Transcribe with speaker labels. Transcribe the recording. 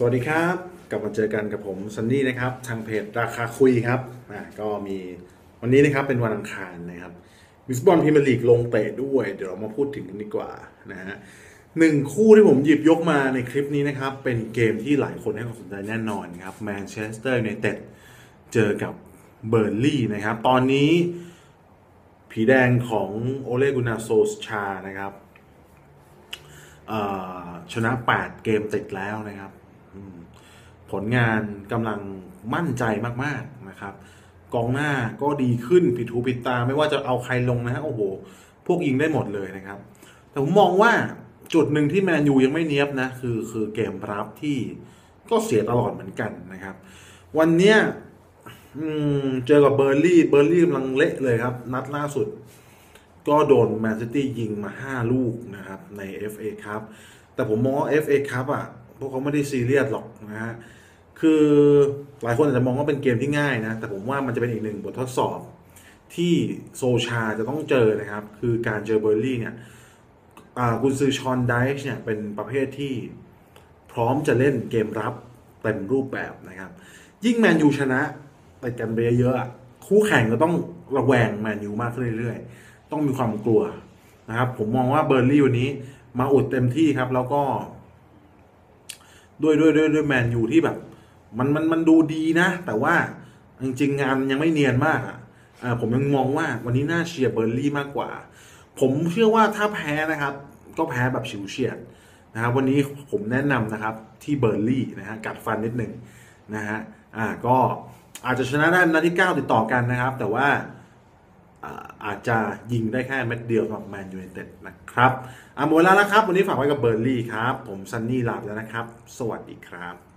Speaker 1: สวัสดีครับกลับมาเจอกันกับผมซันนี่นะครับ ทางเพจราคาคุยครับอ่าก็มีวันนี้นะครับเป็นวันอังคารนะครับวิสบอลพรีเมียร์ลีกลงเตะด้วย เดี๋ยวเรามาพูดถึงกันดีกว่านะฮะหนึ่งคู่ที่ผมหยิบยกมาในคลิปนี้นะครับ เป็นเกมที่หลายคนให้ความสนใจแน่นอนครับแมนเชสเตอร์ยูไนเต็ดเจอกับเบอร์ลี่นะครับ ตอนนี้ผีแดงของโอเลกุนาโซสชานะครับชนะ 8 เกมติดแล้วนะครับ ผลงานกำลังมั่นใจมากๆนะครับ กองหน้าก็ดีขึ้นผิดหูผิดตาไม่ว่าจะเอาใครลงนะฮะโอ้โห พวกยิงได้หมดเลยนะครับ แต่ผมมองว่าจุดหนึ่งที่แมนยูยังไม่เนี้ยบนะคือคือเกมรับที่ก็เสียตลอดเหมือนกันนะครับ วันเนี้ยเจอกับเบอร์ลี่เบอร์ลี่กำลังเละเลยครับ นัดล่าสุด ก็โดนแมนซิตี้ยิงมา 5 ลูกนะครับใน FA ครับแต่ผมมองว่า FA ครับอะ พวกเขาไม่ได้ซีเรียสหรอกนะฮะคือหลายคนอาจจะมองว่าเป็นเกมที่ง่ายนะ แต่ผมว่ามันจะเป็นอีกหนึ่งบททดสอบ ที่โซชาจะต้องเจอนะครับ คือการเจอเบอร์ลี่เนี่ยอ่ากุนซือชอนไดช์เนี่ยเป็นประเภทที่พร้อมจะเล่นเกมรับเต็มรูปแบบนะครับ ยิ่งแมนยูชนะไปกันไปเยอะๆคู่แข่งก็ต้องระแวงแมนยูมากขึ้นเรื่อยๆ ต้องมีความกลัวนะครับ ผมมองว่าเบอร์ลี่วันนี้มาอุดเต็มที่ครับ แล้วก็ ด้วยด้วยด้วยด้วยแมนยูที่แบบ มันมันมันดูดีนะ แต่ว่าจริงๆงานยังไม่เนียนมากอะอ่าผมยังมองว่าวันนี้น่าเชียร์เบอร์ลี่มากกว่า ผมเชื่อว่าถ้าแพ้นะครับ ก็แพ้แบบฉิวเฉียดนะครับวันนี้ผมแนะนำนะครับที่เบอร์ลี่นะฮะกัดฟันนิดหนึ่งนะฮะอ่าก็อาจจะชนะได้นัดที่ 9 ติดต่อกันนะครับ แต่ว่า อาจจะยิงได้แค่เม็ดเดียวสำหรับแมนยูไนเต็ดนะครับอ่าหมดแล้วนะครับ วันนี้ฝากไว้กับเบอร์ลี่ครับ ผมซันนี่ลาบแล้วนะครับ สวัสดีครับ